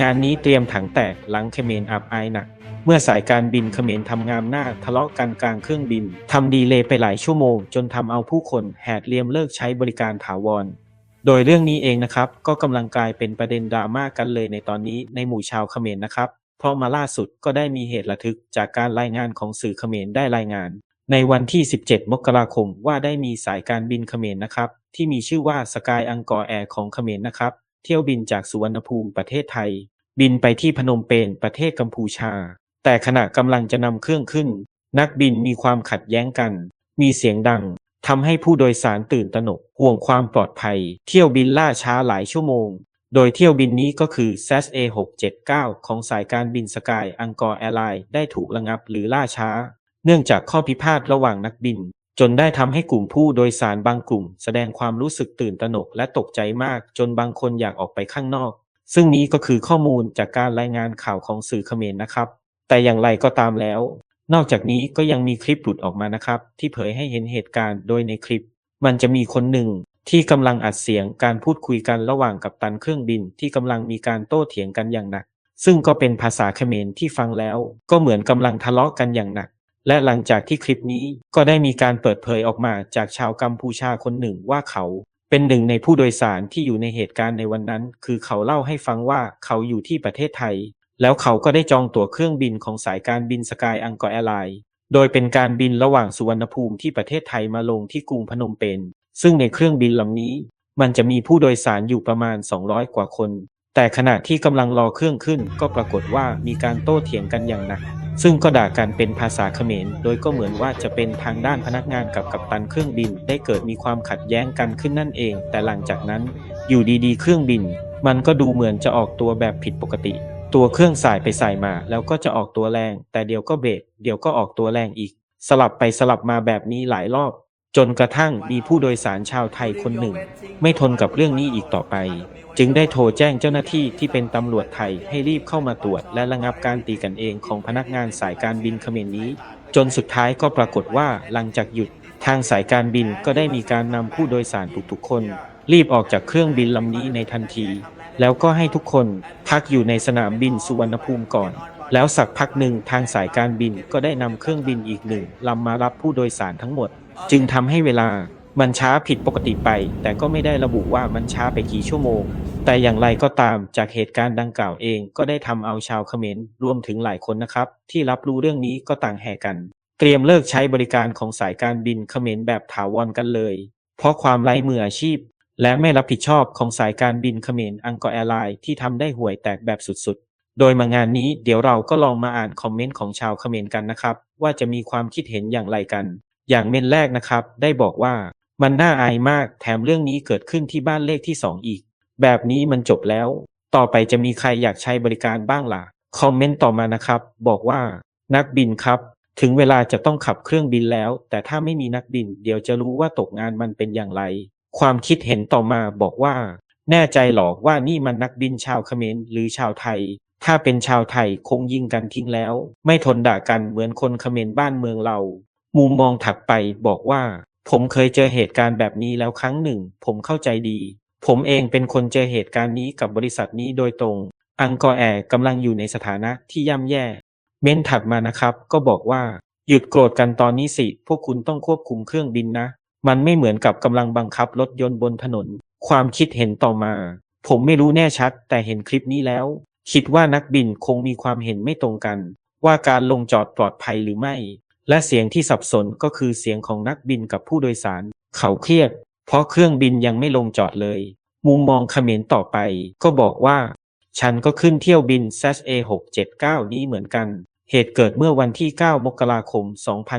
งานนี้เตรียมถังแตกหลังเขมรอับอายหนัก เมื่อสายการบินเขมรทำงามหน้าทะเลาะกันกลางเครื่องบินทำดีเลย์ไปหลายชั่วโมง จนทำเอาผู้คนแหดเลียมเลิกใช้บริการถาวร โดยเรื่องนี้เองนะครับ ก็กำลังกลายเป็นประเด็นดราม่ากันเลยในตอนนี้ในหมู่ชาวเขมรนะครับ เพราะมาล่าสุดก็ได้มีเหตุระทึกจากการรายงานของสื่อเขมรได้รายงานในวันที่ 17 มกราคม ว่าได้มีสายการบินเขมรนะครับ ที่มีชื่อว่าสกายอังกอร์แอร์ของเขมรนะครับ เที่ยวบินจากสุวรรณภูมิประเทศไทย บินไปที่พนมเปญประเทศกัมพูชา แต่ขณะกำลังจะนำเครื่องขึ้น นักบินมีความขัดแย้งกัน มีเสียงดังทำให้ผู้โดยสารตื่นตระหนกห่วงความปลอดภัย เที่ยวบินล่าช้าหลายชั่วโมง โดยเที่ยวบินนี้ก็คือ SAS A679 ของสายการบินสกายอังกอร์แอร์ไลน์ได้ถูกระงับหรือล่าช้า เนื่องจากข้อพิพาทระหว่างนักบิน จนได้ทำให้กลุ่มผู้โดยสารบางกลุ่ม แสดงความรู้สึกตื่นตระหนกและตกใจมาก จนบางคนอยากออกไปข้างนอก ซึ่งนี้ก็คือข้อมูลจากการรายงานข่าวของสื่อเขมรนะครับ แต่อย่างไรก็ตามแล้ว นอกจากนี้ก็ยังมีคลิปหลุดออกมานะครับ ที่เผยให้เห็นเหตุการณ์โดยในคลิป มันจะมีคนหนึ่งที่กำลังอัดเสียงการพูดคุยกันระหว่างกัปตันเครื่องบินที่กำลังมีการโต้เถียงกันอย่างหนัก ซึ่งก็เป็นภาษาเขมรที่ฟังแล้ว ก็เหมือนกำลังทะเลาะกันอย่างหนัก และหลังจากที่คลิปนี้ก็ได้มีการเปิดเผยออกมาจากชาวกัมพูชาคนหนึ่งว่าเขาเป็นหนึ่งในผู้โดยสารที่อยู่ในเหตุการณ์ในวันนั้น คือเขาเล่าให้ฟังว่าเขาอยู่ที่ประเทศไทย แล้วเขาก็ได้จองตั๋วเครื่องบินของสายการบินสกายอังกอร์แอร์ไลน์ โดยเป็นการบินระหว่างสุวรรณภูมิที่ประเทศไทยมาลงที่กรุงพนมเปญ ซึ่งในเครื่องบินลำนี้ มันจะมีผู้โดยสารอยู่ประมาณ 200 กว่าคน แต่ขณะที่กำลังรอเครื่องขึ้นก็ปรากฏว่ามีการโต้เถียงกันอย่างหนัก ซึ่งก็ด่ากันเป็นภาษาเขมร โดยก็เหมือนว่าจะเป็นทางด้านพนักงานกับกัปตันเครื่องบิน ได้เกิดมีความขัดแย้งกันขึ้นนั่นเอง แต่หลังจากนั้น อยู่ดีๆ เครื่องบิน มันก็ดูเหมือนจะออกตัวแบบผิดปกติ ตัวเครื่องสายไปสายมา แล้วก็จะออกตัวแรง แต่เดี๋ยวก็เบรกเดี๋ยวก็ออกตัวแรงอีก สลับไปสลับมาแบบนี้หลายรอบ จนกระทั่งมีผู้โดยสารชาวไทยคนหนึ่ง ไม่ทนกับเรื่องนี้อีกต่อไป จึงได้โทรแจ้งเจ้าหน้าที่ที่เป็นตำรวจไทยให้รีบเข้ามาตรวจ และระงับการตีกันเองของพนักงานสายการบินเขมรนี้ จนสุดท้ายก็ปรากฏว่าหลังจากหยุด ทางสายการบินก็ได้มีการนำผู้โดยสารทุกๆคน รีบออกจากเครื่องบินลำนี้ในทันที แล้วก็ให้ทุกคนพักอยู่ในสนามบินสุวรรณภูมิก่อนแล้วสักพักหนึ่งทางสายการบินก็ได้นำเครื่องบินอีกหนึ่งลำมารับผู้โดยสารทั้งหมด จึงทำให้เวลามันช้าผิดปกติไป แต่ก็ไม่ได้ระบุว่ามันช้าไปกี่ชั่วโมง แต่อย่างไรก็ตามจากเหตุการณ์ดังกล่าวเองก็ได้ทำเอาชาวเขมรรวมถึงหลายคนนะครับ ที่รับรู้เรื่องนี้ก็ต่างแห่กัน เตรียมเลิกใช้บริการของสายการบินเขมรแบบถาวรกันเลย เพราะความไร้มืออาชีพ และไม่รับผิดชอบของสายการบินเขมรอังกอร์แอร์ไลน์ที่ทำได้ห่วยแตกแบบสุดๆ โดยมางานนี้เดี๋ยวเราก็ลองมาอ่านคอมเมนต์ของชาวเขมรกันนะครับ ว่าจะมีความคิดเห็นอย่างไรกัน อย่างเมนแรกนะครับ ได้บอกว่ามันน่าอายมากแถมเรื่องนี้เกิดขึ้นที่บ้านเลขที่สองอีก แบบนี้มันจบแล้ว ต่อไปจะมีใครอยากใช้บริการบ้างล่ะ คอมเมนต์ต่อมานะครับ บอกว่า นักบินครับ ถึงเวลาจะต้องขับเครื่องบินแล้ว แต่ถ้าไม่มีนักบิน เดี๋ยวจะรู้ว่าตกงานมันเป็นอย่างไร ความคิดเห็นต่อมาบอกว่า แน่ใจหรอว่านี่มันนักบินชาวเขมรหรือชาวไทย ถ้าเป็นชาวไทยคงยิงกันทิ้งแล้ว ไม่ทนด่ากันเหมือนคนเขมรบ้านเมืองเรา มุมมองถัดไปบอกว่า ผมเคยเจอเหตุการณ์แบบนี้แล้วครั้งหนึ่ง ผมเข้าใจดี ผมเองเป็นคนเจอเหตุการณ์นี้กับบริษัทนี้โดยตรง อังกอร์แอร์กำลังอยู่ในสถานะที่ย่ำแย่ เม้นถัดมานะครับ ก็บอกว่า หยุดโกรธกันตอนนี้สิ พวกคุณต้องควบคุมเครื่องบินนะ มันไม่เหมือนกับกำลังบังคับรถยนต์บนถนน ความคิดเห็นต่อมา ผมไม่รู้แน่ชัด แต่เห็นคลิปนี้แล้ว คิดว่านักบินคงมีความเห็นไม่ตรงกัน ว่าการลงจอดปลอดภัยหรือไม่ และเสียงที่สับสนก็คือเสียงของนักบินกับผู้โดยสาร เขาเครียด เพราะเครื่องบินยังไม่ลงจอดเลย มุมมองเขมรต่อไปก็บอกว่า ฉันก็ขึ้นเที่ยวบิน SAS A679 นี้เหมือนกัน เหตุเกิดเมื่อวันที่ 9 มกราคม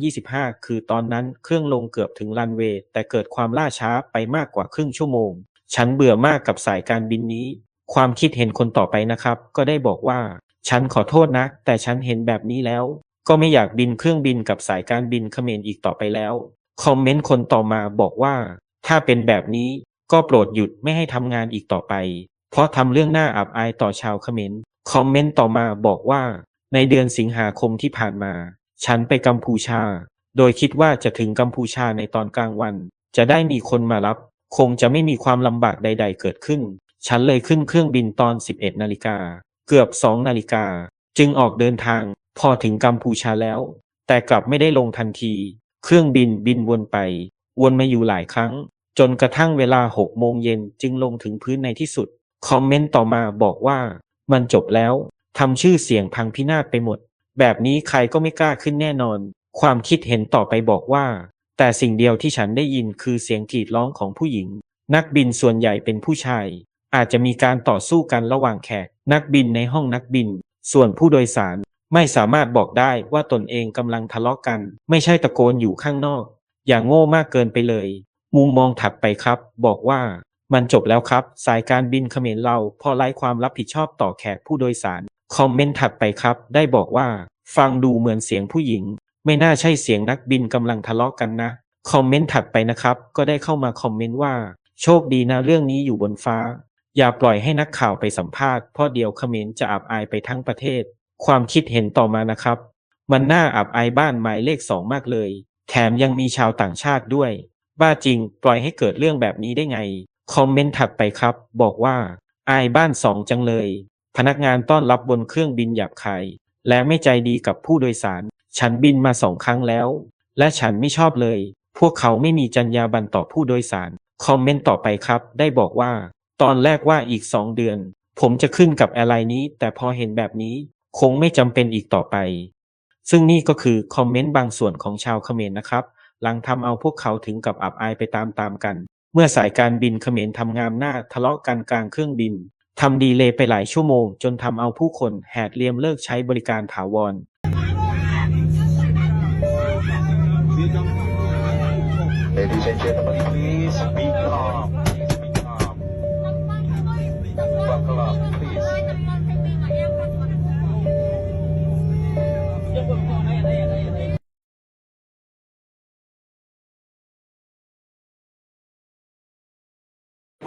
2025 คือตอนนั้นเครื่องลงเกือบถึงรันเวย์แต่เกิดความล่าช้าไปมากกว่าครึ่งชั่วโมง ฉันเบื่อมากกับสายการบินนี้ ความคิดเห็นคนต่อไปนะครับ ก็ได้บอกว่า ฉันขอโทษนะ แต่ฉันเห็นแบบนี้แล้ว ก็ไม่อยากบินเครื่องบินกับสายการบินเขมรอีกต่อไปแล้ว คอมเมนต์คนต่อมาบอกว่า ถ้าเป็นแบบนี้ก็โปรดหยุดไม่ให้ทำงานอีกต่อไป เพราะทำเรื่องน่าอับอายต่อชาวเขมรคอมเมนต์ต่อมาบอกว่า ในเดือนสิงหาคมที่ผ่านมา ฉันไปกัมพูชา โดยคิดว่าจะถึงกัมพูชาในตอนกลางวัน จะได้มีคนมารับ คงจะไม่มีความลำบากใด ๆ เกิดขึ้น ฉันเลยขึ้นเครื่องบินตอน 11 นาฬิกา เกือบ 2 นาฬิกา จึงออกเดินทาง พอถึงกัมพูชาแล้ว แต่กลับไม่ได้ลงทันที เครื่องบินบินวนไป วนมาอยู่หลายครั้ง จนกระทั่งเวลา6โมงเย็นจึงลงถึงพื้นในที่สุด คอมเมนต์ต่อมาบอกว่ามันจบแล้วทำชื่อเสียงพังพินาศไปหมด แบบนี้ใครก็ไม่กล้าขึ้นแน่นอน ความคิดเห็นต่อไปบอกว่า แต่สิ่งเดียวที่ฉันได้ยินคือเสียงกรีดร้องของผู้หญิง นักบินส่วนใหญ่เป็นผู้ชาย อาจจะมีการต่อสู้กันระหว่างแขก นักบินในห้องนักบิน ส่วนผู้โดยสาร ไม่สามารถบอกได้ว่าตนเองกำลังทะเลาะกัน ไม่ใช่ตะโกนอยู่ข้างนอก อย่างโง่มากเกินไปเลย มุมมองถัดไปครับ บอกว่า มันจบแล้วครับ สายการบินเขมรเราพอไร้ความรับผิดชอบต่อแขกผู้โดยสาร คอมเมนต์ถัดไปครับ ได้บอกว่า ฟังดูเหมือนเสียงผู้หญิง ไม่น่าใช่เสียงนักบินกำลังทะเลาะกันนะ คอมเมนต์ถัดไปนะครับ ก็ได้เข้ามาคอมเมนต์ว่า โชคดีนะเรื่องนี้อยู่บนฟ้า อย่าปล่อยให้นักข่าวไปสัมภาษณ์เพราะเดี๋ยวเขมรจะอับอายไปทั้งประเทศ ความคิดเห็นต่อมานะครับ มันน่าอับอายบ้านหมายเลขสองมากเลย แถมยังมีชาวต่างชาติด้วย บ้าจริงปล่อยให้เกิดเรื่องแบบนี้ได้ไง คอมเมนต์ถัดไปครับ บอกว่า อายบ้านสองจังเลย พนักงานต้อนรับบนเครื่องบินหยาบคายและไม่ใจดีกับผู้โดยสาร ฉันบินมาสองครั้งแล้ว และฉันไม่ชอบเลย พวกเขาไม่มีจรรยาบรรณต่อผู้โดยสาร คอมเมนต์ต่อไปครับ ได้บอกว่า ตอนแรกว่าอีกสองเดือน ผมจะขึ้นกับแอร์ไลน์นี้ แต่พอเห็นแบบนี้ คงไม่จำเป็นอีกต่อไป ซึ่งนี่ก็คือคอมเมนต์บางส่วนของชาวเขมรนะครับ หลังทำเอาพวกเขาถึงกับอับอายไปตามๆกัน เมื่อสายการบินเขมรทำงามหน้าทะเลาะกันกลางเครื่องบินทำดีเลย์ไปหลายชั่วโมง จนทำเอาผู้คนแหดเลียมเลิกใช้บริการถาวร Ladies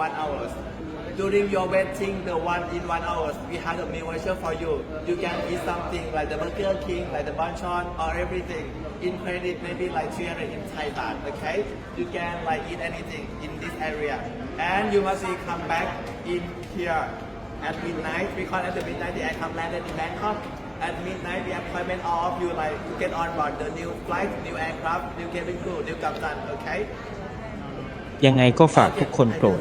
one hours. During your waiting, the one in one hours, we have a meal voucher for you. You can eat something like the Burger King, like the Bonchon, or everything. In credit, maybe like 300 in Thai baht, okay? You can like eat anything in this area. And you must be come back in here at midnight because at the midnight the aircraft landed in Bangkok. At midnight, the appointment all of you like to get on board the new flight, new aircraft, new cabin crew, new captain, okay? ยังไงก็ฝากทุกคนโปรด